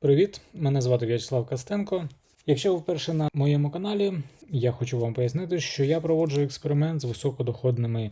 Привіт, мене звати В'ячеслав Костенко. Якщо ви вперше на моєму каналі, я хочу вам пояснити, що я проводжу експеримент з високодоходними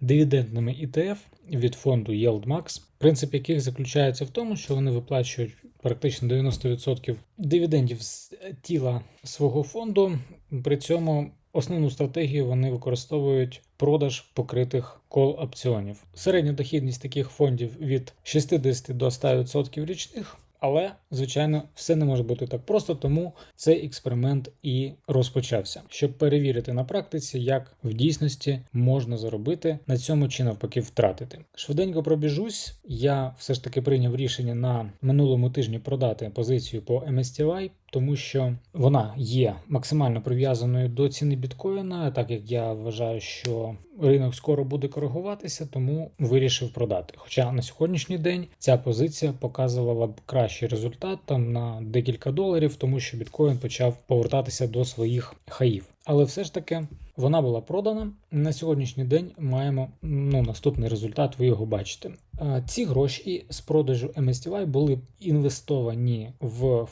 дивідендними ETF від фонду YieldMax, принцип яких заключається в тому, що вони виплачують практично 90% дивідендів з тіла свого фонду. При цьому основну стратегію вони використовують продаж покритих кол опціонів. Середня дохідність таких фондів від 60 до 100% річних. Але, звичайно, все не може бути так просто, тому цей експеримент і розпочався, щоб перевірити на практиці, як в дійсності можна заробити на цьому чи навпаки втратити. Швиденько пробіжусь. Я все ж таки прийняв рішення на минулому тижні продати позицію по MSTY, тому що вона є максимально прив'язаною до ціни біткоїна, так як я вважаю, що ринок скоро буде коригуватися, тому вирішив продати. Хоча на сьогоднішній день ця позиція показувала б кращий результат там на декілька доларів, тому що біткоін почав повертатися до своїх хаїв. Але все ж таки вона була продана. На сьогоднішній день маємо ну, наступний результат, ви його бачите. Ці гроші з продажу MSTY були інвестовані в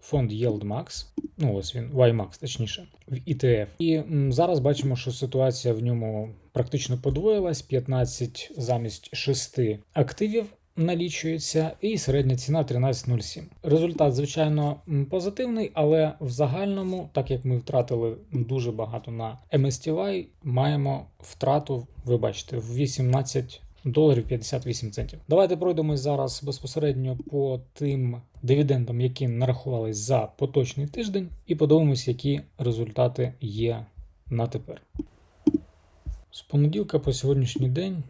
фонд YieldMax, ну ось він, YMAX, точніше, в ETF. І зараз бачимо, що ситуація в ньому практично подвоїлась: 15 замість 6 активів налічується, і середня ціна 13,07. Результат, звичайно, позитивний, але в загальному, так як ми втратили дуже багато на MSTY, маємо втрату, ви бачите, в 18 доларів 58 центів. Давайте пройдемось зараз безпосередньо по тим дивідендам, які нарахувались за поточний тиждень, і подивимось, які результати є на тепер. З понеділка по сьогоднішній день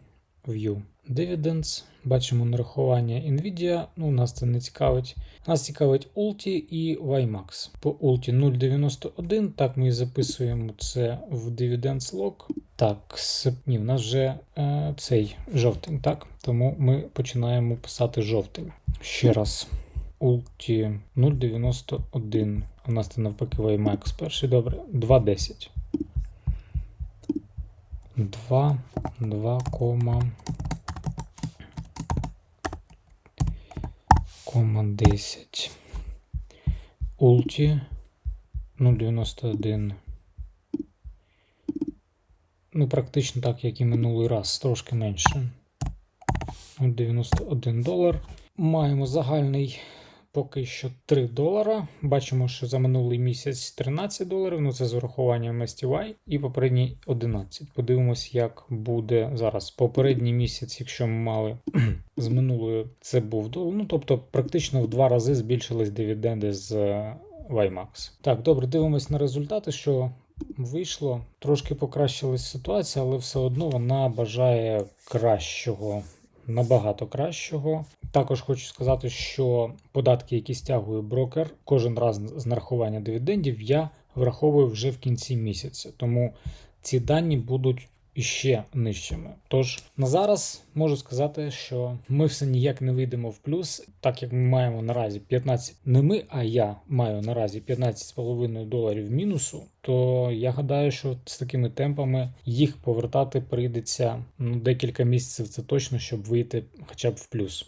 View Dividends. Бачимо нарахування Nvidia. Ну, нас це не цікавить. Нас цікавить Ulti і YMAX. По Ulti 0.91. Так, ми записуємо це в Dividends Log. Так, ні, в нас вже е, цей жовтень, так? Тому ми починаємо писати жовтень. Ще раз. Ulti 0.91. У нас це навпаки YMAX перший. Добре. 2.10. 2, 2, кома, кома 10. Ulti 0,91. Ну, практично так, як і минулий раз, трошки менше. 0,91 долар. Маємо загальний поки що 3 долара. Бачимо, що за минулий місяць 13 доларів, ну це з урахуванням STY, і попередній 11. Подивимось, як буде зараз. Попередній місяць, якщо ми мали з минулою, це був долар. Ну тобто, практично в два рази збільшились дивіденди з е, YMAX. Так, добре, дивимось на результати, що вийшло. Трошки покращилась ситуація, але все одно вона бажає кращого. Набагато кращого. Також хочу сказати, що податки, які стягує брокер, кожен раз з нарахування дивідендів я враховую вже в кінці місяця. Тому ці дані будуть іще нижчими. Тож на зараз можу сказати, що ми все ніяк не вийдемо в плюс, так як ми маємо наразі 15, не ми, а я маю наразі 15,5 доларів мінусу. То я гадаю, що з такими темпами їх повертати прийдеться ну, декілька місяців. Це точно, щоб вийти хоча б в плюс.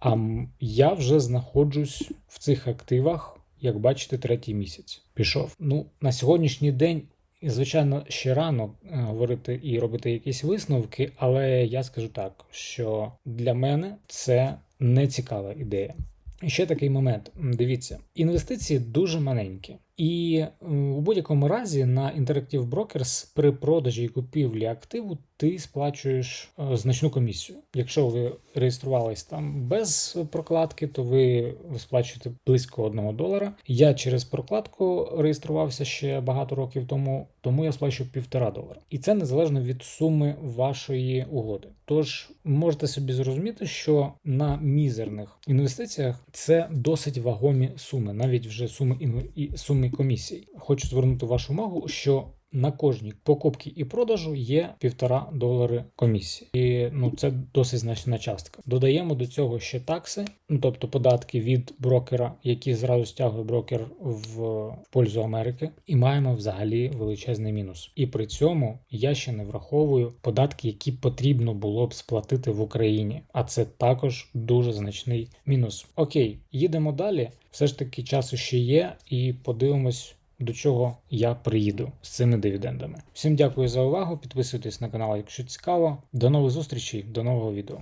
А я вже знаходжусь в цих активах, як бачите, третій місяць пішов. Ну на сьогоднішній день. І, звичайно, ще рано е, говорити і робити якісь висновки, але я скажу так, що для мене це не цікава ідея. І ще такий момент: дивіться, інвестиції дуже маленькі, і у будь-якому разі на Interactive Brokers при продажі і купівлі активу ти сплачуєш е, значну комісію. Якщо ви реєструвались там без прокладки, то ви сплачуєте близько 1 долара. Я через прокладку реєструвався ще багато років тому, тому я сплачу півтора долара. І це незалежно від суми вашої угоди. Тож можете собі зрозуміти, що на мізерних інвестиціях це досить вагомі суми, навіть вже суми інв... суми комісій. Хочу звернути вашу увагу, що на кожній покупці і продажу є півтора долари комісії. І ну це досить значна частка. Додаємо до цього ще такси, ну тобто податки від брокера, які зразу стягує брокер в, в пользу Америки, і маємо взагалі величезний мінус. І при цьому я ще не враховую податки, які потрібно було б сплатити в Україні. А це також дуже значний мінус. Окей, їдемо далі. Все ж таки часу ще є, і подивимось. До чого я приїду з цими дивідендами. Всім дякую за увагу. Підписуйтесь на канал, якщо цікаво. До нових зустрічей, до нового відео.